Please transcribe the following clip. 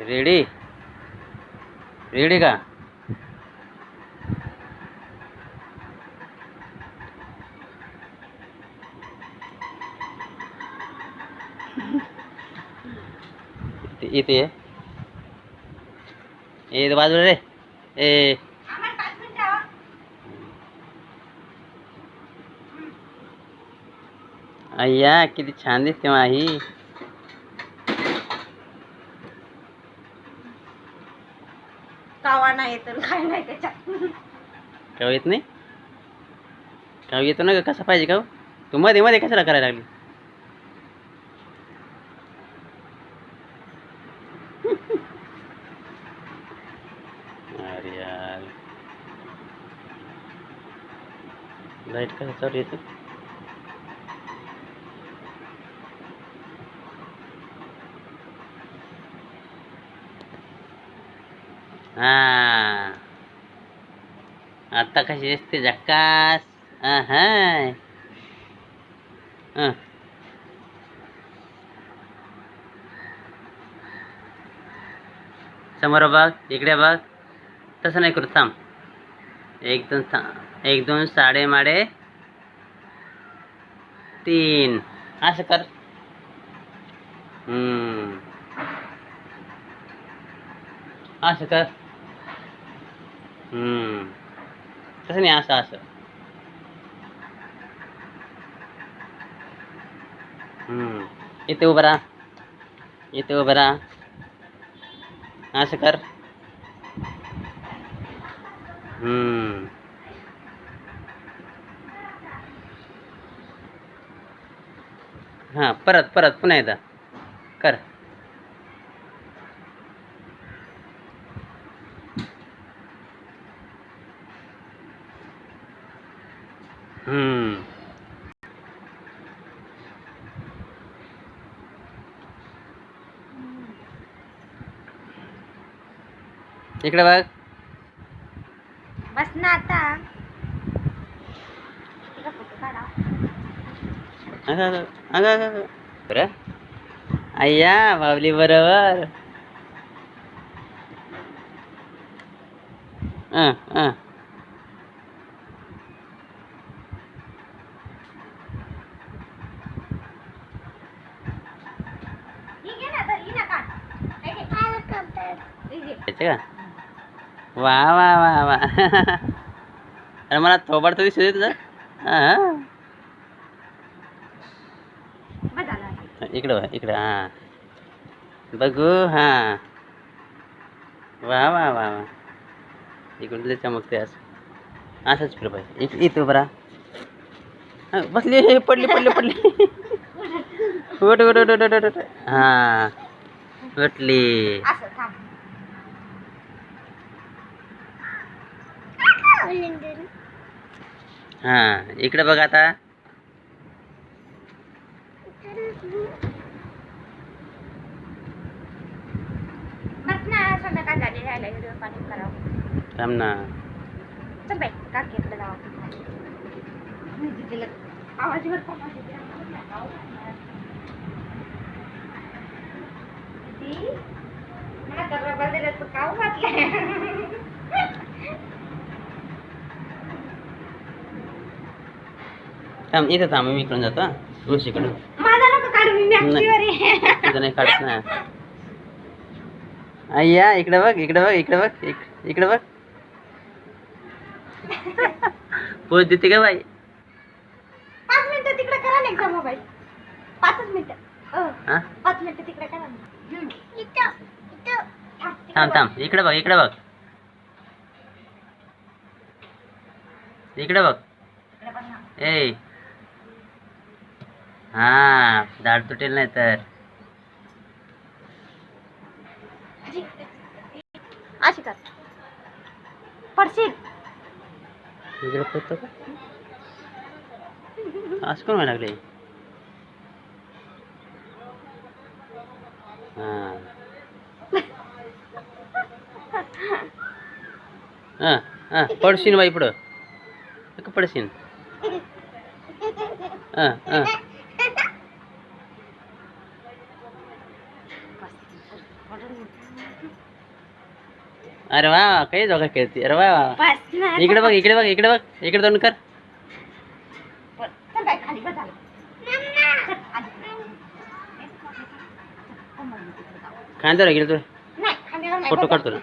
Ready? Ready का? इथे- ये. बाजूला रे. ए. अय्या किती छान दिसते माही. कावा नाही येत काय नाही त्याच्यात. काव येत नाही? काव येतो ना का कसा पाहिजे काव? तू मध्ये मध्ये कशाला करायला लागली? अरे यार. लाइट कसा चालू येते हा. आता कशी दिसते झक्कास? हाय. समोर बघ इकडे बघ. तसं नाही करू थांब. एक दोन थांब एक दोन साडे माडे. तीन. असं कर. हम्म. असं कर. हम्म. तसं नाही असं असं. हम्म. इथे उभं राहा. इथे उभं राहा. असं कर. हम्म. हां परत परत पुन्हा एकदा. कर. हम्म. इकडे बघ. बस ना आता. अगं अगं अगं बरं. अय्या बावली बरोबर. अं. ही घे ना तर ही ना काढ हे घे. ही का वा वा वा वा. अरे मला थोबाड तर दिसू तुझं. हां इकडं बघ, इकडं हां. बघू हां. वा वा वा वा. इकडून तुझे चमकते आज. असंच फिर पाहिजे इक इथं बरा बसली हे पडली पडली पडली. उठ उठ उठ उठ उठ उठ. हां. उठली असं थांब हां इकडे बघ आता. थांब ना. चल बाई काकीकडे जाऊ मी तिला आवाजीवर पण माझी ती आम्हाला नाही जाऊ घालणार. ती, मला तर रबर दिलं तर काऊ घातलंय. थांब इथं थांब मी इकडून जातो हां. तुळशीकडून. तुझं नाही. काढत ना अय्या इकडे बघ इकडे बघ इकडे बघ इक- इकडे बघ. पोच देते का बाई? पाच मिनिटं तिकडे करा ना एकदा मोबाईल पाचच मिनिटं. हा? पाच मिनिटं तिकडे करा ना. हम्म. इथं इथं. थांब, तिकडे थांब बघ. थांब. इकडे बघ इकडे बघ. इकडे बघ. इकडे बघ ना. ए हा झाड तुटेल नाही तर. अशी कर. पडशील. का? असं कोण व्हायला लागले? हा. हा पडशीन बाई पुढं. पडशीन. हा हा बस, पडून अरे वा काही जोगा खेळते. अरे वा. इकडे बघ इकडे बघ इकडे बघ. इकडे तोंड कर. खांद्यावर गेलो तू नाही खांद्यावर नाही फोटो. काढतो ना.